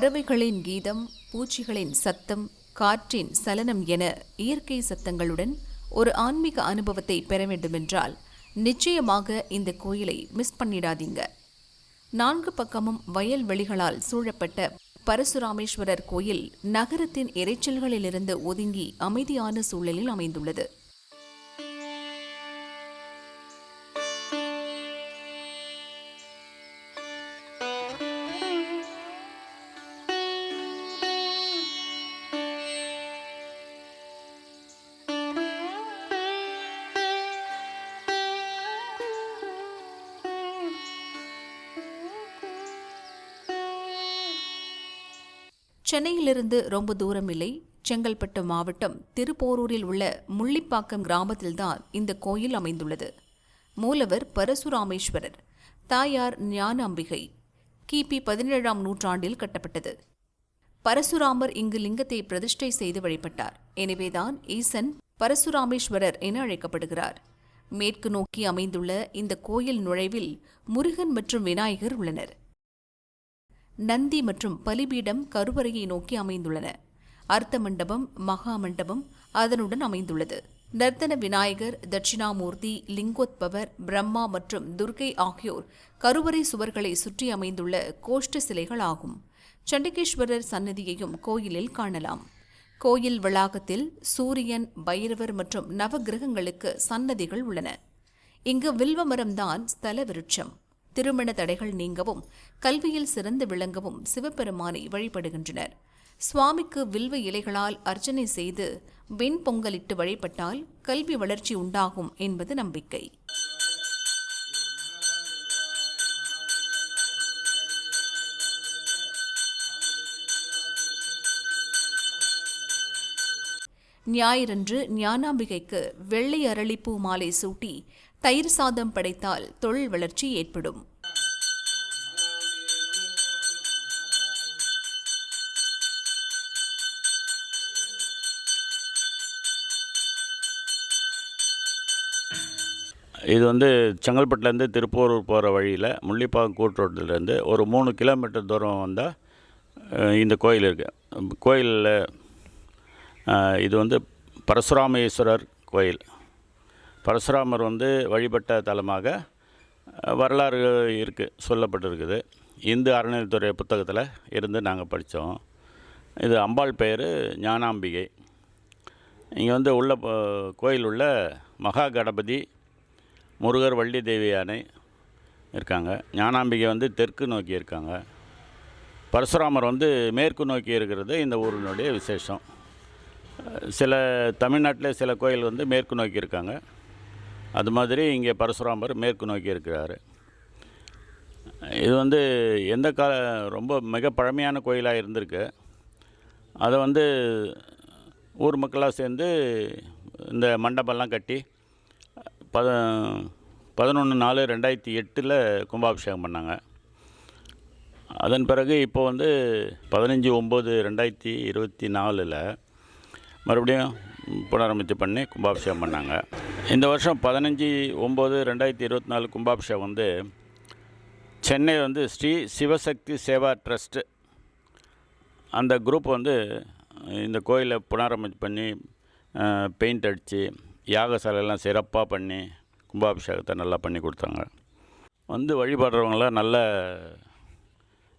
பறவைகளின் கீதம் பூச்சிகளின் சத்தம் காற்றின் சலனம் என இயற்கை சத்தங்களுடன் ஒரு ஆன்மீக அனுபவத்தை பெற வேண்டுமென்றால் நிச்சயமாக இந்த கோயிலை மிஸ் பண்ணிடாதீங்க. நான்கு பக்கமும் வயல்வெளிகளால் சூழப்பட்ட பரசுராமேஸ்வரர் கோயில் நகரத்தின் இரைச்சல்களிலிருந்து ஒதுங்கி அமைதியான சூழலில் அமைந்துள்ளது. சென்னையிலிருந்து ரொம்ப தூரம் இல்லை. செங்கல்பட்டு மாவட்டம் திருப்போரூரில் உள்ள முள்ளிப்பாக்கம் கிராமத்தில்தான் இந்த கோயில் அமைந்துள்ளது. மூலவர் பரசுராமேஸ்வரர் தாயார் ஞான அம்பிகை கிபி பதினேழாம் நூற்றாண்டில் கட்டப்பட்டது. பரசுராமர் இங்கு லிங்கத்தை பிரதிஷ்டை செய்து வழிபட்டார். எனவேதான் ஈசன் பரசுராமேஸ்வரர் என அழைக்கப்படுகிறார். மேற்கு நோக்கி அமைந்துள்ள இந்த கோயில் நுழைவில் முருகன் மற்றும் விநாயகர் உள்ளனர். நந்தி மற்றும் பலிபீடம் கருவறையை நோக்கி அமைந்துள்ளன. அர்த்த மண்டபம் மகா மண்டபம் அதனுடன் அமைந்துள்ளது. நர்த்தன விநாயகர் தட்சிணாமூர்த்தி லிங்கோத்பவர் பிரம்மா மற்றும் துர்க்கை ஆகியோர் கருவறை சுவர்களை சுற்றி அமைந்துள்ள கோஷ்ட சிலைகள் ஆகும். சண்டிகேஸ்வரர் சன்னதியையும் கோயிலில் காணலாம். கோயில் வளாகத்தில் சூரியன் பைரவர் மற்றும் நவகிரகங்களுக்கு சன்னதிகள் உள்ளன. இங்கு வில்வமரம்தான் ஸ்தல விருட்சம். திருமண தடைகள் நீங்கவும் கல்வியில் சிறந்து விளங்கவும் சிவபெருமானை வழிபடுகின்றனர். சுவாமிக்கு வில்வ இலைகளால் அர்ச்சனை செய்து வெண் பொங்கலிட்டு வழிபட்டால் கல்வி வளர்ச்சி உண்டாகும் என்பது நம்பிக்கை. ஞாயிறன்று ஞானாம்பிகைக்கு வெள்ளை அரளிப்பூ மாலை சூட்டி தயிர் சாதம் படைத்தால் தொழில் வளர்ச்சி ஏற்படும். இது வந்து செங்கல்பட்டுலேருந்து திருப்பூர் போகிற வழியில் முள்ளிப்பாக்கம் கூட்டுரோட்டிலேருந்து ஒரு மூணு கிலோமீட்டர் தூரம் வந்தால் இந்த கோயில் இருக்குது கோயிலில் இது வந்து பரசுராமேஸ்வரர் கோயில். பரசுராமர் வந்து வழிபட்ட தலமாக வரலாறு இருக்குது சொல்லப்பட்டிருக்குது. இந்து அறநிலைத்துறை புத்தகத்தில் இருந்து நாங்கள் படித்தோம் இது அம்பாள் பெயர் ஞானாம்பிகை. இங்கே வந்து உள்ள கோயில் உள்ள மகா கணபதி முருகர் வள்ளி தேவி யானை இருக்காங்க. ஞானாம்பிகை வந்து தெற்கு நோக்கி இருக்காங்க. பரசுராமர் வந்து மேற்கு நோக்கி இருக்கிறது இந்த ஊரினுடைய விசேஷம். சில தமிழ்நாட்டில் சில கோயில் வந்து மேற்கு நோக்கி இருக்காங்க. அது மாதிரி இங்கே பரசுராமர் மேற்கு நோக்கி இருக்கிறாரு. இது வந்து எந்த கால ரொம்ப மிக பழமையான கோயிலாக இருந்திருக்கு. அதை வந்து ஊர் மக்களாக சேர்ந்து இந்த மண்டபம்லாம் கட்டி பத பதினொன்று நாலு ரெண்டாயிரத்தி எட்டில் கும்பாபிஷேகம் பண்ணாங்க. அதன் பிறகு இப்போ வந்து பதினஞ்சு ஒம்பது ரெண்டாயிரத்தி இருபத்தி நாலில் மறுபடியும் புனரமைத்து பண்ணி கும்பாபிஷேகம் பண்ணாங்க. இந்த வருஷம் பதினஞ்சு ஒம்பது ரெண்டாயிரத்தி இருபத்தி நாலு கும்பாபிஷேகம் வந்து சென்னை வந்து ஸ்ரீ சிவசக்தி சேவா ட்ரஸ்ட்டு அந்த குரூப் வந்து இந்த கோயிலை புனரமைச்சு பண்ணி பெயிண்ட் அடித்து யாகசாலையெல்லாம் சிறப்பாக பண்ணி கும்பாபிஷேகத்தை நல்லா பண்ணி கொடுத்தாங்க. வந்து வழிபடுறவங்களாம் நல்ல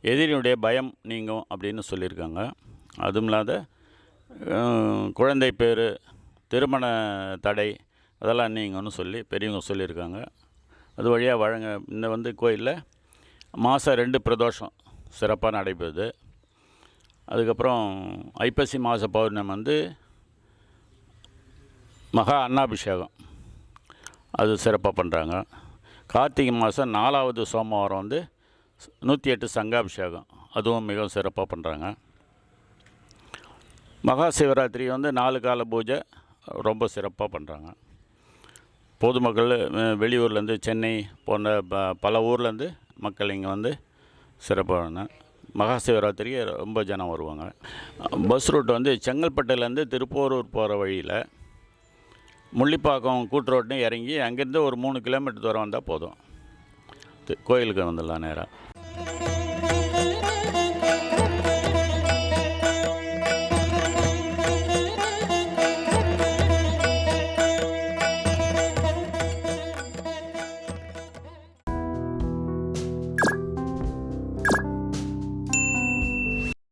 எதிரினுடைய பயம் நீங்கும் அப்படின்னு சொல்லியிருக்காங்க. அதுவும் இல்லாத குழந்தை பேர் திருமண தடை அதெல்லாம் நீங்கன்னு சொல்லி பெரியவங்க சொல்லியிருக்காங்க. அது வழியாக வழங்க இந்த வந்து கோயிலில் மாதம் ரெண்டு பிரதோஷம் சிறப்பாக நடைபெறுது. அதுக்கப்புறம் ஐப்பசி மாத பௌர்ணமி வந்து மகா அன்னாபிஷேகம். அது சிறப்பாக பண்ணுறாங்க கார்த்திகை மாதம் நாலாவது சோமவாரம் வந்து நூற்றி எட்டு சங்காபிஷேகம். அதுவும் மிகவும் சிறப்பாக பண்ணுறாங்க மகா சிவராத்திரி வந்து நாலு கால பூஜை ரொம்ப சிறப்பாக பண்ணுறாங்க பொதுமக்கள் வெளியூர்லேருந்து சென்னை போன்ற ப பல ஊர்லேருந்து மக்கள் இங்கே வந்து சிறப்பான மகா சிவராத்திரிக்கு ரொம்ப ஜனம் வருவாங்க. பஸ் ரூட் வந்து செங்கல்பட்டுலேருந்து திருப்போரூர் போகிற வழியில் முள்ளிப்பாக்கம் கூட்டு ரோட்னு இறங்கி அங்கேருந்து ஒரு மூணு கிலோமீட்டர் தூரம் வந்தால் போதும். கோயிலுக்கு வந்துடலாம் நேராக